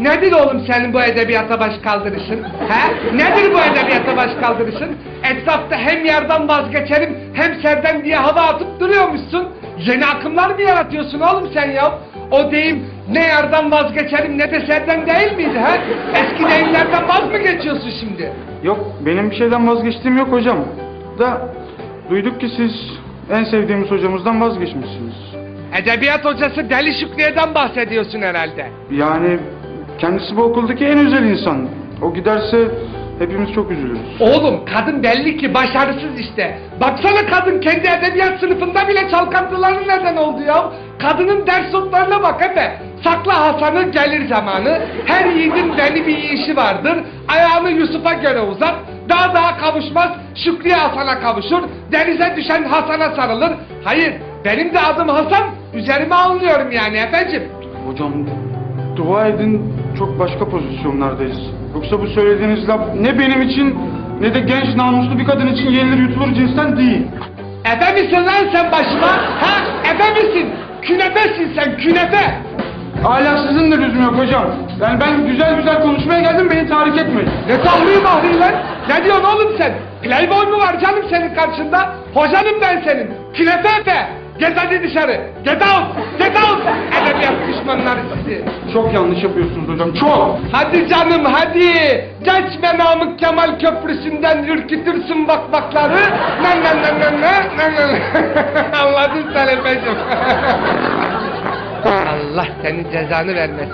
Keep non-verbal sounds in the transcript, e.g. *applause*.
Nedir oğlum senin bu edebiyata baş kaldırışın? He? Nedir bu edebiyata baş kaldırışın? Etrafta hem yerden vazgeçerim hem serden diye hava atıp duruyormuşsun. Yeni akımlar mı yaratıyorsun oğlum sen ya? O deyim ne yerden vazgeçerim ne de serden değil miydi ha? Eski deyimlerden vaz mı geçiyorsun şimdi? Yok benim bir şeyden vazgeçtiğim yok hocam. Da duyduk ki siz en sevdiğimiz hocamızdan vazgeçmişsiniz. Edebiyat hocası Deli Şükriye'den bahsediyorsun herhalde. Yani kendisi bu okuldaki en özel insan. O giderse hepimiz çok üzülürüz. Oğlum kadın belli ki başarısız işte. Baksana kadın kendi edebiyat sınıfında bile çalkantıların neden oldu ya. Kadının ders notlarına bak Efe. Sakla Hasan'ı gelir zamanı. Her yiğidin belli bir işi vardır. Ayağını Yusuf'a göre uzat. Daha daha kavuşmaz. Şükriye Hasan'a kavuşur. Denize düşen Hasan'a sarılır. Hayır benim de adım Hasan. Üzerime alınıyorum yani efendim. Hocam dua edin çok başka pozisyonlardayız. Yoksa bu söylediğiniz laf ne benim için ne de genç namuslu bir kadın için yenilir yutulur cinsten değil. Ebe misin lan sen başıma? Ha? Ebe misin? Künefesin sen künefe. Ahlaksızın da lüzumu yok hocam. Yani ben güzel güzel konuşmaya geldim beni tahrik etmeyin. Ne tahriği mahri lan? Ne diyorsun oğlum sen? Playboy mu var canım senin karşında? Hocanım ben senin. Künefe efe. Get hadi dışarı. Get out. Get out. Edebiyat düşmanları sizi. Çok yanlış yapıyorsunuz hocam çok. Hadi canım hadi. Geçme Namık Kemal Köprüsü'nden ürkütürsün bakmakları. Ne ne ne ne ne ne ne. *laughs* Anladın efendim. *laughs* Allah senin cezanı vermesin.